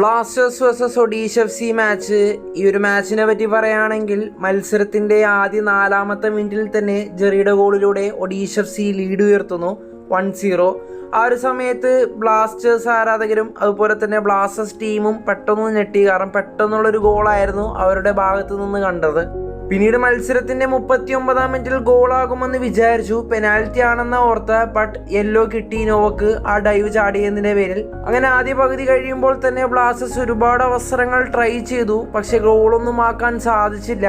Blasters versus Odisha F C match ഈ ഒരു മാച്ചിനെ പറ്റി പറയുകയാണെങ്കിൽ മത്സരത്തിന്റെ ആദ്യ നാലാമത്തെ മിനിറ്റിൽ തന്നെ ജെറിയുടെ ഗോളിലൂടെ ഒഡീഷ എഫ് സി ലീഡ് ഉയർത്തുന്നു. വൺ സീറോ ആ ഒരു സമയത്ത് ബ്ലാസ്റ്റേഴ്സ് ആരാധകരും അതുപോലെ തന്നെ ബ്ലാസ്റ്റേഴ്സ് ടീമും പെട്ടെന്ന് ഞെട്ടി. കാരണം പെട്ടെന്നുള്ളൊരു ഗോളായിരുന്നു അവരുടെ ഭാഗത്തു നിന്ന് കണ്ടത്. പിന്നീട് മത്സരത്തിന്റെ മുപ്പത്തി ഒമ്പതാം മിനിറ്റിൽ ഗോളാകുമെന്ന് വിചാരിച്ചു. പെനാൽറ്റി ആണെന്ന ഓർത്ത ബട്ട് യെല്ലോ കിട്ടി നോവക്ക് ആ ഡൈവ് ചാടിയതിന്റെ പേരിൽ. അങ്ങനെ ആദ്യ പകുതി കഴിയുമ്പോൾ തന്നെ ബ്ലാസ്റ്റേഴ്സ് ഒരുപാട് അവസരങ്ങൾ ട്രൈ ചെയ്തു. പക്ഷെ ഗോളൊന്നും ആക്കാൻ സാധിച്ചില്ല.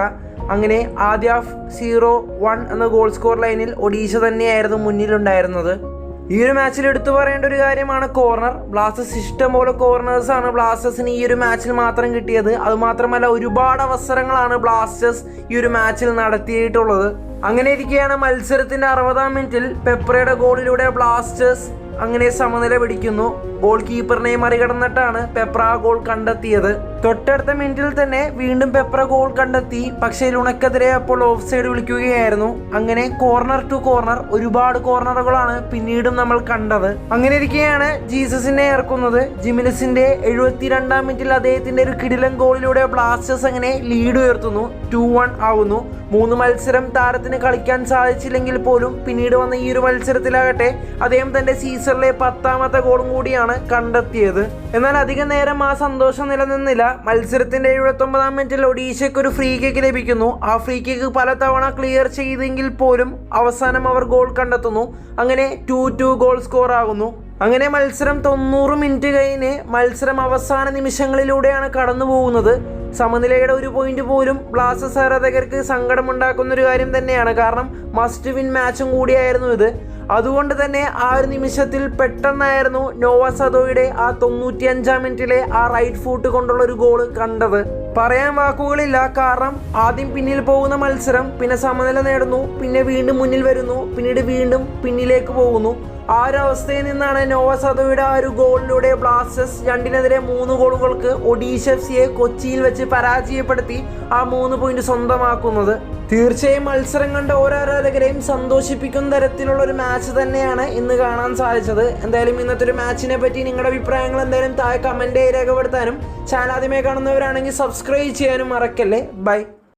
അങ്ങനെ ആദ്യ ഹാഫ് സീറോ വൺ എന്ന ഗോൾ സ്കോർ ലൈനിൽ ഒഡീഷ തന്നെയായിരുന്നു മുന്നിലുണ്ടായിരുന്നത്. ഈ ഒരു മാച്ചിൽ എടുത്തു പറയേണ്ട ഒരു കാര്യമാണ് കോർണർ ബ്ലാസ്റ്റേഴ്സ് ഇഷ്ടം പോലെ കോർണേഴ്സ് ആണ് ബ്ലാസ്റ്റേഴ്സിന് ഈ ഒരു മാച്ചിൽ മാത്രം കിട്ടിയത്. അതുമാത്രമല്ല ഒരുപാട് അവസരങ്ങളാണ് ബ്ലാസ്റ്റേഴ്സ് ഈ ഒരു മാച്ചിൽ നടത്തിയിട്ടുള്ളത്. അങ്ങനെ ഇരിക്കുകയാണ് മത്സരത്തിന്റെ അറുപതാം മിനിറ്റിൽ പെപ്രയുടെ ഗോളിലൂടെ ബ്ലാസ്റ്റേഴ്സ് അങ്ങനെ സമനില പിടിക്കുന്നു. ഗോൾ കീപ്പറിനെ മറികടന്നിട്ടാണ് പെപ്ര ഗോൾ കണ്ടെത്തിയത്. തൊട്ടടുത്ത മിനിറ്റിൽ തന്നെ വീണ്ടും പെപ്ര ഗോൾ കണ്ടെത്തി. പക്ഷേ ലുണക്കെതിരെ അപ്പോൾ ഓഫ് സൈഡ് വിളിക്കുകയായിരുന്നു. അങ്ങനെ കോർണർ ടു കോർണർ ഒരുപാട് കോർണറുകളാണ് പിന്നീടും നമ്മൾ കണ്ടത്. അങ്ങനെ ഇരിക്കെയാണ് ജീസസിനെ ഇറക്കുന്നത്. ജിമിനസിന്റെ എഴുപത്തിരണ്ടാം മിനിറ്റിൽ അദ്ദേഹത്തിന്റെ ഒരു കിടിലൻ ഗോളിലൂടെ ബ്ലാസ്റ്റേഴ്സ് അങ്ങനെ ലീഡ് ഉയർത്തുന്നു. ടു വൺ ആവുന്നു. മൂന്ന് മത്സരം താരത്തിന് കളിക്കാൻ സാധിച്ചില്ലെങ്കിൽ പോലും പിന്നീട് വന്ന ഈ ഒരു മത്സരത്തിലാകട്ടെ അദ്ദേഹം തന്റെ സീസണിലെ പത്താമത്തെ ഗോളും കൂടിയാണ് കണ്ടെത്തിയത്. എന്നാൽ അധികം നേരം ആ സന്തോഷം നിലനിന്നില്ല. മത്സരത്തിന്റെ എഴുപത്തി ഒമ്പതാം മിനിറ്റിൽ ഒഡീഷയ്ക്ക് ഒരു ഫ്രീ കിക്ക് ലഭിക്കുന്നു. ആ ഫ്രീ കിക്ക് പലതവണ ക്ലിയർ ചെയ്തെങ്കിൽ പോലും അവസാനം അവർ ഗോൾ കണ്ടെത്തുന്നു. അങ്ങനെ ടു ടു ഗോൾ സ്കോർ ആകുന്നു. അങ്ങനെ മത്സരം തൊണ്ണൂറ് മിനിറ്റ് കഴിഞ്ഞ് മത്സരം അവസാന നിമിഷങ്ങളിലൂടെയാണ് കടന്നു പോകുന്നത്. സമനിലയുടെ ഒരു പോയിന്റ് പോലും ബ്ലാസ്റ്റേഴ്സ് ആരാധകർക്ക് സങ്കടമുണ്ടാക്കുന്ന ഒരു കാര്യം തന്നെയാണ്. കാരണം മസ്റ്റ് വിൻ മാച്ചും കൂടിയായിരുന്നു ഇത്. അതുകൊണ്ട് തന്നെ ആ ഒരു നിമിഷത്തിൽ പെട്ടെന്നായിരുന്നു നോവ സദോയുടെ ആ തൊണ്ണൂറ്റി അഞ്ചാം മിനിറ്റിലെ ആ റൈറ്റ് ഫൂട്ട് കൊണ്ടുള്ള ഒരു ഗോൾ കണ്ടത്. പറയാൻ വാക്കുകളില്ല കാരണം ആദ്യം പിന്നിൽ പോകുന്ന മത്സരം പിന്നെ സമനില നേടുന്നു പിന്നെ വീണ്ടും മുന്നിൽ വരുന്നു പിന്നീട് വീണ്ടും പിന്നിലേക്ക് പോകുന്നു. ആ ഒരു അവസ്ഥയിൽ നിന്നാണ് നോവ സദോയുടെ ആ ഒരു ഗോളിലൂടെ ബ്ലാസ്റ്റേഴ്സ് രണ്ടിനെതിരെ മൂന്ന് ഗോളുകൾക്ക് ഒഡീഷ എഫ് സിയെ കൊച്ചിയിൽ വെച്ച് പരാജയപ്പെടുത്തി ആ മൂന്ന് പോയിന്റ് സ്വന്തമാക്കുന്നത്. തീർച്ചയായും മത്സരം കണ്ട ഓരോ ആരാധകരെയും സന്തോഷിപ്പിക്കുന്ന തരത്തിലുള്ള ഒരു മാച്ച് തന്നെയാണ് ഇന്ന് കാണാൻ സാധിച്ചത്. എന്തായാലും ഇന്നത്തെ ഒരു മാച്ചിനെ പറ്റി നിങ്ങളുടെ അഭിപ്രായങ്ങൾ എന്തായാലും താഴെ കമന്റ് രേഖപ്പെടുത്താനും ചാനൽ ആദ്യമേ കാണുന്നവരാണെങ്കിൽ സബ്സ്ക്രൈബ് ചെയ്യാനും മറക്കല്ലേ. ബൈ